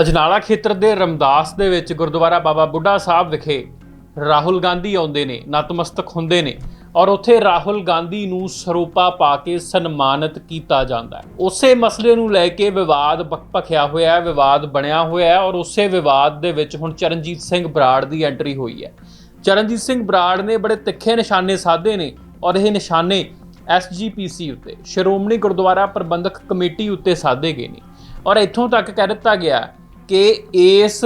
ਅਜਨਾਲਾ ਖੇਤਰ ਦੇ ਰਮਦਾਸ ਦੇ ਵਿੱਚ ਗੁਰਦੁਆਰਾ ਬਾਬਾ ਬੁੱਢਾ ਸਾਹਿਬ ਵਿਖੇ ਰਾਹੁਲ ਗਾਂਧੀ ਆਉਂਦੇ ਨੇ, ਨਤਮਸਤਕ ਹੁੰਦੇ ਨੇ ਔਰ ਉੱਥੇ ਰਾਹੁਲ ਗਾਂਧੀ ਨੂੰ ਸਰੋਪਾ ਪਾ ਕੇ ਸਨਮਾਨਿਤ ਕੀਤਾ ਜਾਂਦਾ ਹੈ। ਉਸੇ ਮਸਲੇ ਨੂੰ ਲੈ ਕੇ ਵਿਵਾਦ ਭ- ਭਖਿਆ ਹੋਇਆ ਹੈ, ਵਿਵਾਦ ਬਣਿਆ ਹੋਇਆ ਹੈ ਔਰ ਉਸੇ ਵਿਵਾਦ ਦੇ ਵਿੱਚ ਹੁਣ ਚਰਨਜੀਤ ਸਿੰਘ ਬਰਾੜ ਦੀ ਐਂਟਰੀ ਹੋਈ ਹੈ। ਚਰਨਜੀਤ ਸਿੰਘ ਬਰਾੜ ਨੇ ਬੜੇ ਤਿੱਖੇ ਨਿਸ਼ਾਨੇ ਸਾਧੇ ਨੇ ਔਰ ਇਹ ਨਿਸ਼ਾਨੇ ਐਸਜੀਪੀਸੀ ਉੱਤੇ, ਸ਼੍ਰੋਮਣੀ ਗੁਰਦੁਆਰਾ ਪ੍ਰਬੰਧਕ ਕਮੇਟੀ ਉੱਤੇ ਸਾਧੇ ਗਏ ਨੇ। ਔਰ ਇੱਥੋਂ ਤੱਕ ਕਹਿ ਦਿੱਤਾ ਗਿਆ ਕਿ ਇਸ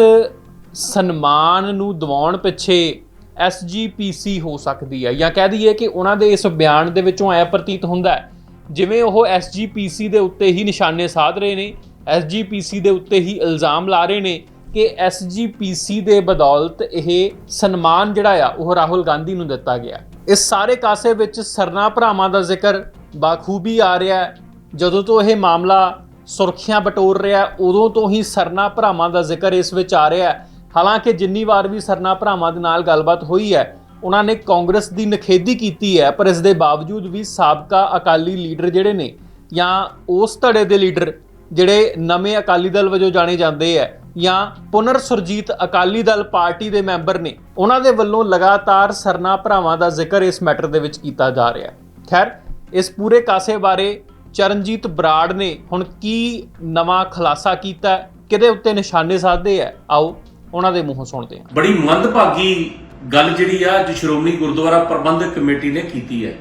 ਸਨਮਾਨ ਨੂੰ ਦਿਵਾਉਣ ਪਿੱਛੇ ਐਸਜੀਪੀਸੀ ਹੋ ਸਕਦੀ ਹੈ ਜਾਂ ਕਹਿ ਦਈਏ ਕਿ ਉਹਨਾਂ ਦੇ ਇਸ ਬਿਆਨ ਦੇ ਵਿੱਚੋਂ ਐ ਪ੍ਰਤੀਤ ਹੁੰਦਾ ਹੈ। ਜਿਵੇਂ ਉਹ ਐਸਜੀਪੀਸੀ ਦੇ ਉੱਤੇ ਹੀ ਨਿਸ਼ਾਨੇ ਸਾਧ ਰਹੇ ਨੇ ਐਸਜੀਪੀਸੀ ਦੇ ਉੱਤੇ ਹੀ ਇਲਜ਼ਾਮ ਲਾ ਰਹੇ ਨੇ ਕਿ ਐਸਜੀਪੀਸੀ ਦੇ ਬਦੌਲਤ ਇਹ ਸਨਮਾਨ ਜਿਹੜਾ ਆ, ਉਹ ਰਾਹੁਲ ਗਾਂਧੀ ਨੂੰ ਦਿੱਤਾ ਗਿਆ ਇਸ ਸਾਰੇ ਕਾਸੇ ਵਿੱਚ ਸਰਨਾ ਭਰਾਵਾਂ ਦਾ ਜ਼ਿਕਰ ਬਾਖੂਬੀ ਆ ਰਿਹਾ ਹੈ। ਜਦੋਂ ਤੋਂ ਇਹ ਮਾਮਲਾ ਸੁਰਖੀਆਂ ਬਟੋਰ ਰਿਹਾ ਉਦੋਂ ਤੋਂ ਹੀ ਸਰਨਾ ਭਰਾਵਾਂ ਦਾ ਜ਼ਿਕਰ ਇਸ ਵਿੱਚ ਆ ਰਿਹਾ ਹਾਲਾਂਕਿ ਜਿੰਨੀ ਵਾਰ ਵੀ ਸਰਨਾ ਭਰਾਵਾਂ ਦੇ ਨਾਲ ਗੱਲਬਾਤ ਹੋਈ ਹੈ, ਉਹਨਾਂ ਨੇ ਕਾਂਗਰਸ ਦੀ ਨਖੇਦੀ ਕੀਤੀ ਹੈ, ਪਰ ਇਸ ਦੇ ਬਾਵਜੂਦ ਵੀ ਸਾਬਕਾ ਅਕਾਲੀ ਲੀਡਰ ਜਿਹੜੇ ਨੇ ਜਾਂ ਉਸ ਧੜੇ ਦੇ ਲੀਡਰ ਜਿਹੜੇ ਨਵੇਂ ਅਕਾਲੀ ਦਲ ਵਜੋਂ ਜਾਣੇ ਜਾਂਦੇ ਹੈ ਜਾਂ ਪੁਨਰ ਸੁਰਜੀਤ ਅਕਾਲੀ ਦਲ ਪਾਰਟੀ ਦੇ ਮੈਂਬਰ ਨੇ, ਉਹਨਾਂ ਦੇ ਵੱਲੋਂ ਲਗਾਤਾਰ ਸਰਨਾ ਭਰਾਵਾਂ ਦਾ ਜ਼ਿਕਰ ਇਸ ਮੈਟਰ ਦੇ ਵਿੱਚ ਕੀਤਾ ਜਾ ਰਿਹਾ ਹੈ। ਖੈਰ, ਇਸ ਪੂਰੇ ਕਾਸੇ ਬਾਰੇ ਚਰਨਜੀਤ ਬਰਾੜ ਨੇ ਹੁਣ ਕੀ ਨਵਾਂ ਖੁਲਾਸਾ ਕੀਤਾ ਕਿਹਦੇ ਉੱਤੇ ਨਿਸ਼ਾਨੇ ਸਾਧੇ ਹੈ? ਆਓ ਉਹਨਾਂ ਦੇ ਮੂੰਹੋਂ ਸੁਣਦੇ ਹਾਂ। ਬੜੀ ਮੰਦਭਾਗੀ ਗੱਲ ਜਿਹੜੀ ਆ, ਅੱਜ ਸ਼੍ਰੋਮਣੀ ਗੁਰਦੁਆਰਾ ਪ੍ਰਬੰਧਕ ਕਮੇਟੀ ਨੇ ਕੀਤੀ ਹੈ।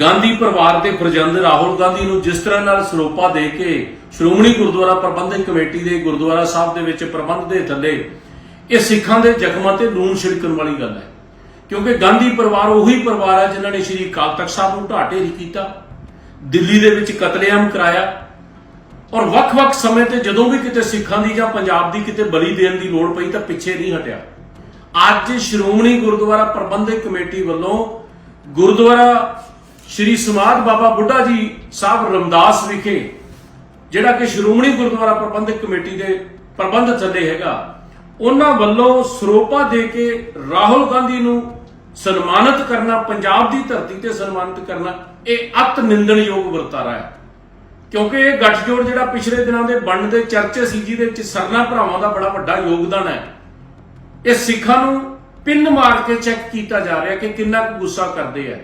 ਗਾਂਧੀ ਪਰਿਵਾਰ ਦੇ ਪ੍ਰਜੰਦ ਰਾਹੁਲ ਗਾਂਧੀ ਨੂੰ ਜਿਸ ਤਰ੍ਹਾਂ ਨਾਲ ਸਰੋਪਾ ਦੇ ਕੇ ਸ਼੍ਰੋਮਣੀ ਗੁਰਦੁਆਰਾ ਪ੍ਰਬੰਧਕ ਕਮੇਟੀ ਦੇ ਗੁਰਦੁਆਰਾ ਸਾਹਿਬ ਦੇ ਵਿੱਚ ਪ੍ਰਬੰਧ ਦੇ ਥੱਲੇ, ਇਹ ਸਿੱਖਾਂ ਦੇ ਜ਼ਖਮਾਂ ਤੇ ਲੂਣ ਛਿੜਕਣ ਵਾਲੀ ਗੱਲ ਹੈ। ਕਿਉਂਕਿ ਗਾਂਧੀ ਪਰਿਵਾਰ ਉਹੀ ਪਰਿਵਾਰ ਹੈ ਜਿਨ੍ਹਾਂ ਨੇ ਸ਼੍ਰੀ ਅਕਾਲ ਤਖਤ ਸਾਹਿਬ ਨੂੰ ਢਾਟੇ ਢੇਰੀ ਕੀਤਾ। ਦਿੱਲੀ ਦੇ ਵਿੱਚ ਕਤਲੇਆਮ ਕਰਾਇਆ। ਔਰ ਵੱਖ-ਵੱਖ ਸਮੇਂ ਤੇ ਜਦੋਂ ਵੀ ਕਿਤੇ ਸਿੱਖਾਂ ਦੀ ਜਾਂ ਪੰਜਾਬ ਦੀ ਕਿਤੇ ਬਲੀ ਦੇਣ ਦੀ ਲੋੜ ਪਈ ਤਾਂ ਪਿੱਛੇ ਨਹੀਂ ਹਟਿਆ। ਅੱਜ ਸ਼੍ਰੋਮਣੀ ਗੁਰਦੁਆਰਾ ਪ੍ਰਬੰਧਕ ਕਮੇਟੀ ਵੱਲੋਂ ਗੁਰਦੁਆਰਾ ਸ਼੍ਰੀ ਸਮਾਧ ਬਾਬਾ ਬੁੱਢਾ ਜੀ ਸਾਹਿਬ ਰਮਦਾਸ ਵਿਖੇ, ਜਿਹੜਾ ਕਿ ਸ਼੍ਰੋਮਣੀ ਗੁਰਦੁਆਰਾ ਪ੍ਰਬੰਧਕ ਕਮੇਟੀ ਦੇ ਪ੍ਰਬੰਧ ਥੱਲੇ ਹੈਗਾ, ਉਹਨਾਂ ਵੱਲੋਂ ਸਰੋਪਾ ਦੇ ਕੇ ਰਾਹੁਲ ਗਾਂਧੀ ਨੂੰ ਸਨਮਾਨਿਤ ਕਰਨਾ, ਪੰਜਾਬ ਦੀ ਧਰਤੀ ਤੇ ਸਨਮਾਨਿਤ ਕਰਨਾ, ਇਹ ਅਤ ਨਿੰਦਣਯੋਗ ਵਰਤਾਰਾ ਹੈ। ਕਿਉਂਕਿ ਇਹ ਗੱਠਜੋੜ ਜਿਹੜਾ ਪਿਛਲੇ ਦਿਨਾਂ ਦੇ ਬਣਨ ਦੇ ਚਰਚੇ ਸੀ, ਜਿਹਦੇ ਵਿੱਚ ਸਰਨਾ ਭਰਾਵਾਂ ਦਾ ਬੜਾ ਵੱਡਾ ਯੋਗਦਾਨ ਹੈ। ਇਹ ਸਿੱਖਾਂ ਨੂੰ ਪਿੰਨ ਮਾਰ ਕੇ ਚੈੱਕ ਕੀਤਾ ਜਾ ਰਿਹਾ ਕਿ ਕਿੰਨਾ ਕੁ ਗੁੱਸਾ ਕਰਦੇ ਆ।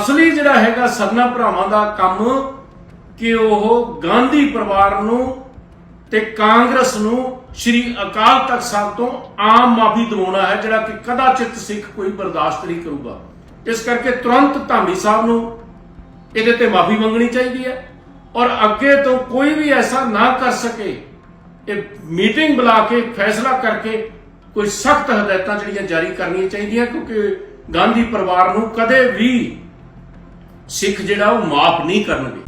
ਅਸਲੀ ਜਿਹੜਾ ਹੈਗਾ ਸਰਨਾ ਭਰਾਵਾਂ ਦਾ ਕੰਮ ਕਿ ਉਹ ਗਾਂਧੀ ਪਰਿਵਾਰ ਨੂੰ ਤੇ ਕਾਂਗਰਸ ਨੂੰ ਸ਼੍ਰੀ ਅਕਾਲ ਤਖਤ ਸਾਹਿਬ ਤੋਂ ਆਮ ਮਾਫੀ ਦਿਵਾਉਣਾ ਹੈ, ਜਿਹੜਾ ਕਿ ਕਦਾਚਿਤ ਸਿੱਖ ਕੋਈ ਬਰਦਾਸ਼ਤ ਨਹੀਂ ਕਰੂਗਾ। ਇਸ ਕਰਕੇ ਤੁਰੰਤ ਧਾਮੀ ਸਾਹਿਬ ਨੂੰ ਇਹਦੇ ਤੇ ਮਾਫੀ ਮੰਗਣੀ ਚਾਹੀਦੀ ਹੈ ਔਰ ਅੱਗੇ ਤੋਂ ਕੋਈ ਵੀ ਐਸਾ ਨਾ ਕਰ ਸਕੇ, ਇਹ ਮੀਟਿੰਗ ਬੁਲਾ ਕੇ, ਫੈਸਲਾ ਕਰਕੇ ਕੋਈ ਸਖਤ ਹਦਾਇਤਾਂ ਜਿਹੜੀਆਂ ਜਾਰੀ ਕਰਨੀਆਂ ਚਾਹੀਦੀਆਂ, ਕਿਉਂਕਿ ਗਾਂਧੀ ਪਰਿਵਾਰ ਨੂੰ ਕਦੇ ਵੀ ਸਿੱਖ ਜਿਹੜਾ ਉਹ ਮਾਫ ਨਹੀਂ ਕਰਨਗੇ।